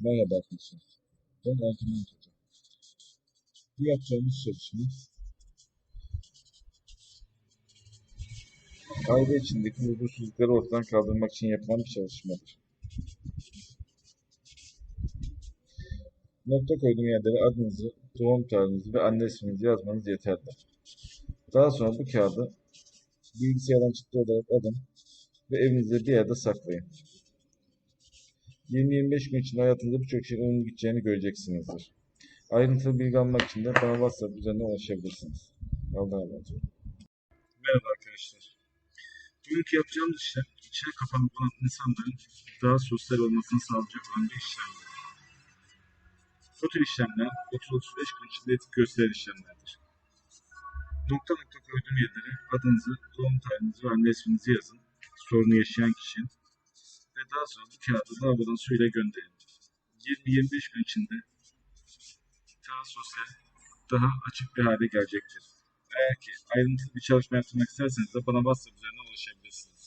Merhaba arkadaşlar. Ben Ercüment Hoca. Bu yapacağımız çalışma aile içindeki huzursuzlukları ortadan kaldırmak için yapılan bir çalışmadır. Nokta koyduğum yerlere adınızı, doğum tarihinizi ve anne isminizi yazmanız yeterli. Daha sonra bu kağıdı bilgisayardan çıktı olarak alın ve evinizde bir yerde saklayın. 20-25 gün içinde hayatınızda birçok şeyin olumlu gideceğini göreceksinizdir. Ayrıntılı bilgi almak için de bana WhatsApp üzerinden ulaşabilirsiniz. Allah'a emanet olun. Merhaba arkadaşlar. Bugünkü yapacağımız işlem içine kapanık olan insanların daha sosyal olmasını sağlayacak bir işlemdir. Bu işlemler 30-35 gün içinde etki gösteren işlemlerdir. Nokta nokta koyduğum yerlere adınızı, doğum tarihinizi ve anne isminizi yazın. Sorunu yaşayan kişinin. Daha sonra bu kağıdı lavabodan suyla gönderin. 20-25 gün içinde daha sosyal, daha açık bir hale gelecektir. Eğer ki ayrıntılı bir çalışma yaptırmak isterseniz de bana WhatsApp üzerinden ulaşabilirsiniz.